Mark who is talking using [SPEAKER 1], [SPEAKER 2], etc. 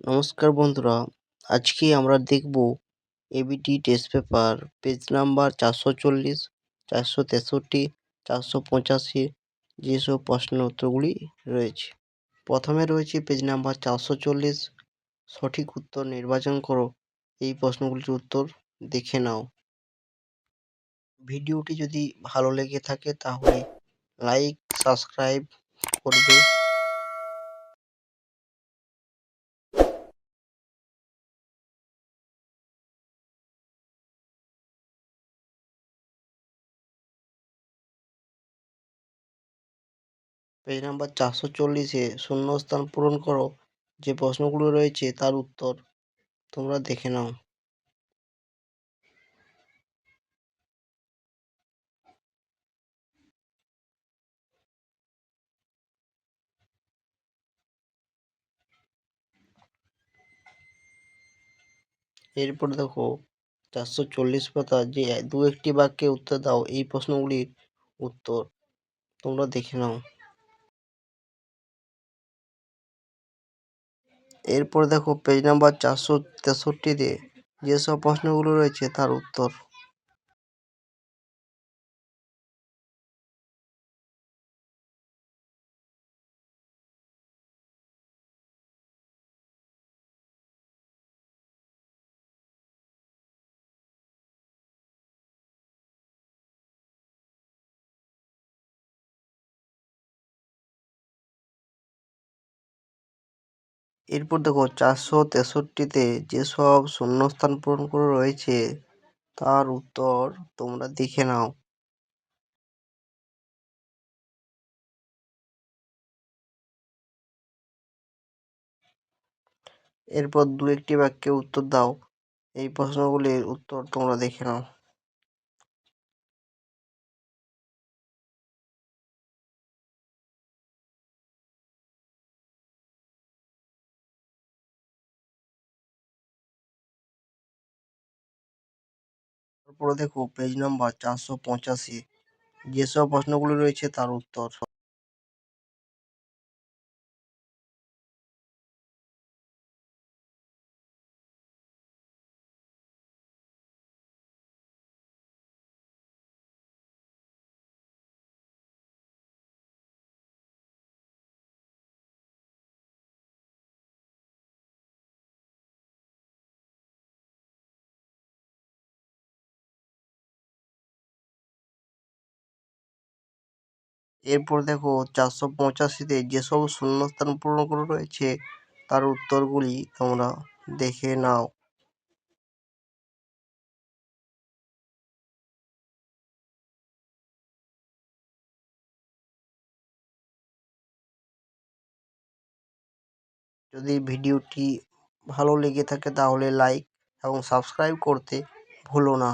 [SPEAKER 1] নমস্কার বন্ধুরা, আজকে আমরা দেখব ABT test paper page number চারশো চল্লিশ, চারশো তেষট্টি, চারশো পঁচাশি, যেসব প্রশ্ন উত্তরগুলি রয়েছে। প্রথমে রয়েছে পেজ নাম্বার চারশো চল্লিশ, সঠিক উত্তর নির্বাচন করো। এই প্রশ্নগুলির উত্তর দেখে নাও। ভিডিওটি যদি ভালো লেগে থাকে তাহলে লাইক সাবস্ক্রাইব করবে। পেজ নাম্বার চারশো চল্লিশে শূন্যস্থান পূরণ করো। যে প্রশ্নগুলো রয়েছে তার উত্তর তোমরা দেখে নাও। এরপর দেখো, চারশো চল্লিশ পাতা যে দু একটি বাক্যে উত্তর দাও, এই প্রশ্নগুলির উত্তর তোমরা দেখে নাও। এরপর দেখো পেজ নাম্বার চারশো তেষট্টিতে যেসব প্রশ্নগুলো রয়েছে তার উত্তর। এরপর দেখো চারশো তেষট্টিতে যেসব শূন্যস্থান পূরণ করে রয়েছে, তার উত্তর তোমরা দেখে নাও। এরপর দু একটি বাক্যে উত্তর দাও। এই প্রশ্নগুলির উত্তর তোমরা দেখে নাও। তারপরে দেখো পেজ নাম্বার চারশো পঁচাশি। যেসব প্রশ্নগুলো রয়েছে তার উত্তর। এরপর দেখো চারশো পঁচাশিতে যেসব শূন্যস্থান পূরণ করে রয়েছে, তার উত্তরগুলি তোমরা দেখে নাও। যদি ভিডিওটি ভালো লেগে থাকে তাহলে লাইক এবং সাবস্ক্রাইব করতে ভুলো না।